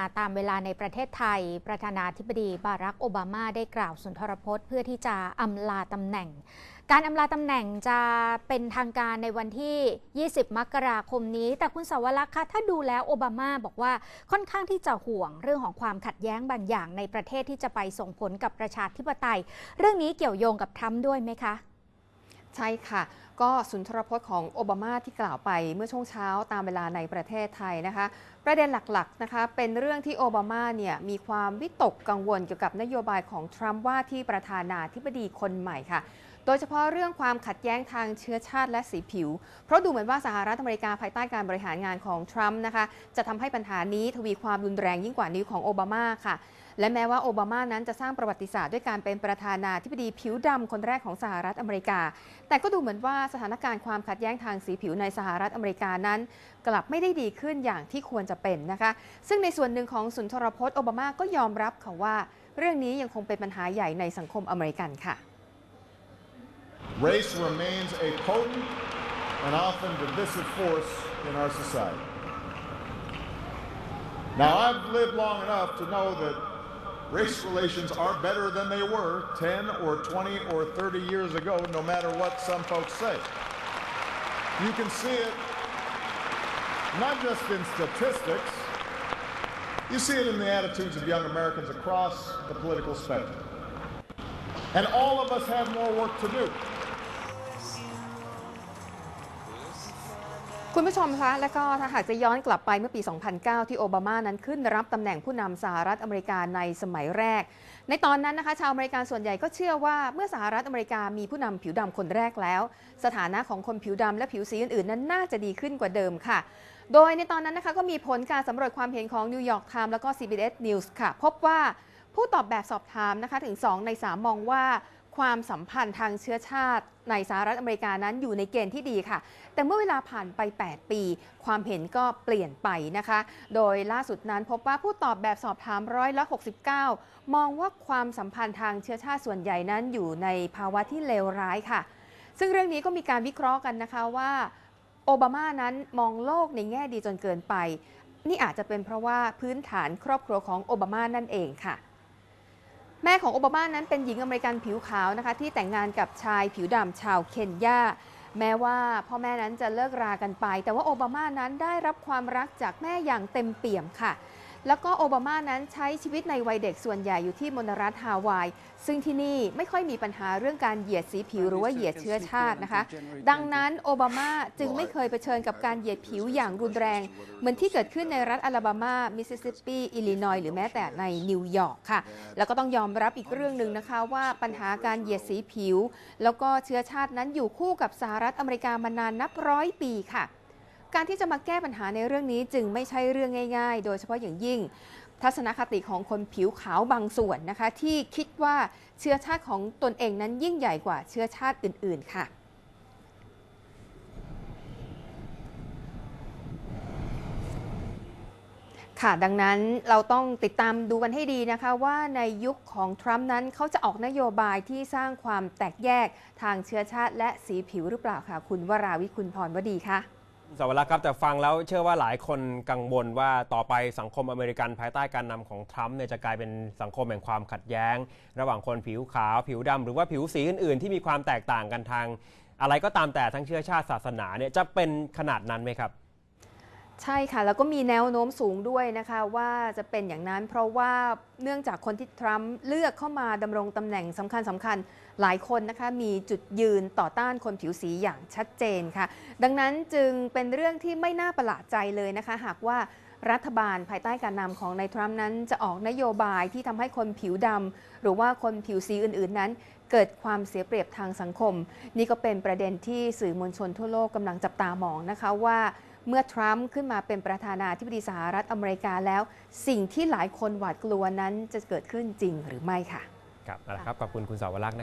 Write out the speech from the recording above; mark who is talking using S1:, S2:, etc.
S1: าตามเวลาในประเทศไทย ประธานาธิบดีบารักโอบามาได้กล่าวสุนทรพจน์ เพื่อที่จะอำลาตำแหน่ง การอำลาตำแหน่งจะเป็นทางการในวันที่ 20 มกราคมนี้ แต่คุณสาวรักษ์คะถ้าดูแล้วโอบามาบอกว่าค่อนข้างที่จะห่วงเรื่องของความขัดแย้งบางอย่างในประเทศที่จะไปส่งผลกับประชาธิปไตย เรื่องนี้เกี่ยวโยงกับทรัมป์ด้วยไหมคะ
S2: ใช่ค่ะ ก็สุนทรพจน์ของโอบามาที่กล่าวไปเมื่อช่วงเช้าตามเวลาในประเทศไทยนะคะ ประเด็นหลักๆนะคะเป็นเรื่องที่โอบามาเนี่ยมีความวิตกกังวลเกี่ยวกับนโยบายของทรัมป์ว่าที่ประธานาธิบดีคนใหม่ค่ะโดยเฉพาะเรื่องความขัดแย้งทางเชื้อชาติและสีผิว เพราะดูเหมือนว่าสหรัฐอเมริกาภายใต้การบริหารงานของทรัมป์นะคะ จะทำให้ปัญหานี้ทวีความรุนแรงยิ่งกว่านิ้วของโอบามาค่ะ และแม้ว่าโอบามานั้นจะสร้างประวัติศาสตร์ด้วยการเป็นประธานาธิบดีผิวดำคนแรกของสหรัฐอเมริกา แต่ก็ดูเหมือนว่าสถานการณ์ความขัดแย้งทางสีผิวในสหรัฐอเมริกานั้น กลับไม่ได้ดีขึ้นอย่างที่ควรจะเป็นนะคะ ซึ่งในส่วนหนึ่งของสุนทรพจน์โอบามาก็ยอมรับค่ะว่า เรื่องนี้ยังคงเป็นปัญหาใหญ่ในสังคมอเมริกันค่ะ
S3: Race remains a potent and often divisive force in our society. Now, I've lived long enough to know that race relations are better than they were 10 or 20 or 30 years ago, no matter what some folks say. You can see it not just in statistics, you see it in the attitudes of young Americans across the political spectrum. And all of us have more work to do.
S2: คุณผู้ชมคะ และก็ถ้าหากจะย้อนกลับไปเมื่อปี 2009 ที่โอบามานั้นขึ้นรับตำแหน่งผู้นำสหรัฐอเมริกาในสมัยแรก ในตอนนั้นนะคะ ชาวอเมริกันส่วนใหญ่ก็เชื่อว่าเมื่อสหรัฐอเมริกามีผู้นำผิวดำคนแรกแล้ว สถานะของคนผิวดำและผิวสีอื่นๆ นั้นน่าจะดีขึ้นกว่าเดิมค่ะ โดยในตอนนั้นนะคะก็มีผลการสำรวจความเห็นของ New York Times แล้วก็ CBS News ค่ะ พบว่าผู้ตอบแบบสอบถามนะคะถึง 2 ใน 3 มองว่า ความสัมพันธ์ทางเชื้อชาติในสหรัฐอเมริกานั้นอยู่ในเกณฑ์ที่ดีค่ะ แต่เมื่อเวลาผ่านไป 8 ปี ความเห็นก็เปลี่ยนไปนะคะ โดยล่าสุดนั้นพบว่าผู้ตอบแบบสอบถามร้อยละ69 มองว่าความสัมพันธ์ทางเชื้อชาติส่วนใหญ่นั้นอยู่ในภาวะที่เลวร้ายค่ะ ซึ่งเรื่องนี้ก็มีการวิเคราะห์กันนะคะว่าโอบามานั้นมองโลกในแง่ดีจนเกินไป นี่อาจจะเป็นเพราะว่าพื้นฐานครอบครัวของโอบามานั่นเองค่ะ แม่ของโอบามานั้นเป็นหญิงอเมริกันผิวขาวนะคะที่แต่งงานกับชายผิวดำชาวเคนยา แม้ว่าพ่อแม่นั้นจะเลิกรากันไป แต่ว่าโอบามานั้นได้รับความรักจากแม่อย่างเต็มเปี่ยมค่ะ แล้วก็โอบามานั้นใช้ชีวิตในวัยเด็กส่วนใหญ่อยู่ที่มณรัฐฮาวาย ซึ่งที่นี่ไม่ค่อยมีปัญหาเรื่องการเหยียดสีผิวหรือว่าเหยียดเชื้อชาตินะคะ ดังนั้นโอบามาจึงไม่เคยเผชิญกับการเหยียดผิวอย่างรุนแรง เหมือนที่เกิดขึ้นในรัฐอลาบามา มิสซิสซิปปี อิลลินอยหรือแม้แต่ในนิวยอร์กค่ะ แล้วก็ต้องยอมรับอีกเรื่องหนึ่งนะคะว่าปัญหาการเหยียดสีผิว แล้วก็เชื้อชาตินั้นอยู่คู่กับสหรัฐอเมริกามานานนับร้อยปีค่ะ การที่จะมาแก้ปัญหาในเรื่องนี้จึงไม่ใช่เรื่องง่ายๆ โดยเฉพาะอย่างยิ่ง ทัศนคติของคนผิวขาวบางส่วนนะคะ ที่คิดว่าเชื้อชาติของตนเองนั้นยิ่งใหญ่กว่าเชื้อชาติอื่น ๆ ค่ะค่ะดังนั้นเราต้องติดตามดูกันให้ดีนะคะว่าในยุคของทรัมป์นั้นเขาจะออกนโยบายที่สร้างความแตกแยกทางเชื้อชาติและสีผิวหรือเปล่าค่ะ คุณวราวิคุณพรวดีค่ะ
S4: สวัสดีครับแต่ฟังแล้วเชื่อว่าหลายคนกังวลว่าต่อไปสังคมอเมริกันภายใต้การนำของทรัมป์เนี่ยจะกลายเป็นสังคมแห่งความขัดแย้ง ระหว่างคนผิวขาว ผิวดำหรือว่าผิวสีอื่น ๆ ที่มีความแตกต่างกันทาง อะไรก็ตามแต่ทั้งเชื้อชาติศาสนาเนี่ยจะเป็นขนาดนั้นไหมครับ
S2: ใช่ค่ะ แล้วก็มีแนวโน้มสูงด้วยนะคะ ว่าจะเป็นอย่างนั้น เพราะว่าเนื่องจากคนที่ทรัมป์เลือกเข้ามาดำรงตำแหน่งสำคัญสำคัญหลายคนนะคะ มีจุดยืนต่อต้านคนผิวสีอย่างชัดเจนค่ะ ดังนั้นจึงเป็นเรื่องที่ไม่น่าประหลาดใจเลยนะคะ หากว่ารัฐบาลภายใต้การนำของนายทรัมป์นั้นจะออกนโยบายที่ทำให้คนผิวดำหรือว่าคนผิวสีอื่น ๆ นั้น เกิดความเสียเปรียบทางสังคม นี่ก็เป็นประเด็นที่สื่อมวลชนทั่วโลกกำลังจับตามองนะคะว่า เมื่อทรัมป์ขึ้นมาเป็นประธานาธิบดีสหรัฐอเมริกาแล้ว สิ่งที่หลายคนหวาดกลัวนั้นจะเกิดขึ้นจริงหรือไม่ค่ะ
S4: ครับเอาละครับ ขอบคุณคุณสาวรักษ์นะ